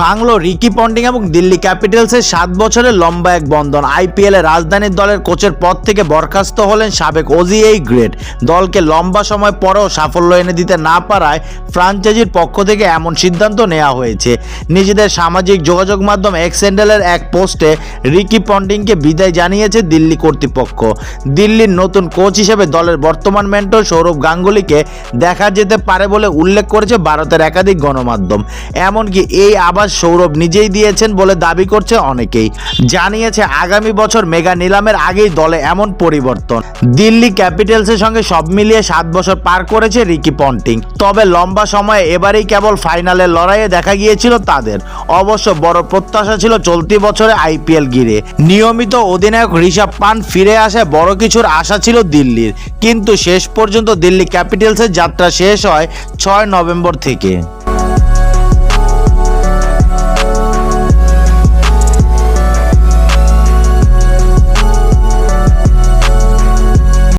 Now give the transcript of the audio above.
ভাঙলো Ricky Ponting এবং দিল্লি ক্যাপিটালসের সাত বছরের লম্বা এক বন্ধন। আইপিএল রাজধানীর দলের কোচের পদ থেকে বরখাস্ত হলেন সাবেক ওজি এই গ্রেট। দলকে লম্বা সময় পরেও সাফল্য এনে দিতে না পারায় ফ্রাঞ্চাইজির পক্ষ থেকে এমন সিদ্ধান্ত নেওয়া হয়েছে। নিজেদের সামাজিক যোগাযোগ মাধ্যম এক্স হ্যান্ডেলের এক পোস্টে রিকি পন্ডিংকে বিদায় জানিয়েছে দিল্লি কর্তৃপক্ষ। দিল্লির নতুন কোচ হিসেবে দলের বর্তমান মেন্টর সৌরভ গাঙ্গুলিকে দেখা যেতে পারে বলে উল্লেখ করেছে ভারতের একাধিক গণমাধ্যম। এমনকি এই আবাস সৌরভ নিজেই দিয়েছেন বলে দাবি করছে অনেকেই। জানিয়েছে, আগামী বছর মেগা নিলামের আগেই দলে এমন পরিবর্তন। দিল্লি ক্যাপিটালসের সঙ্গে সব মিলিয়ে সাত বছর পার করেছে রিকি পন্টিং। তবে লম্বা সময়ে এবারেই কেবল ফাইনালের লড়াইয়ে দেখা গিয়েছিল তাদের। অবশ্য বড় প্রত্যাশা ছিল চলতি বছরে আইপিএল গিরে নিয়মিত অধিনায়ক ঋষভ পান ফিরে আসে বড় কিছুর আশা ছিল দিল্লির। কিন্তু শেষ পর্যন্ত দিল্লি ক্যাপিটালসের যাত্রা শেষ হয় ছয় নভেম্বর থেকে।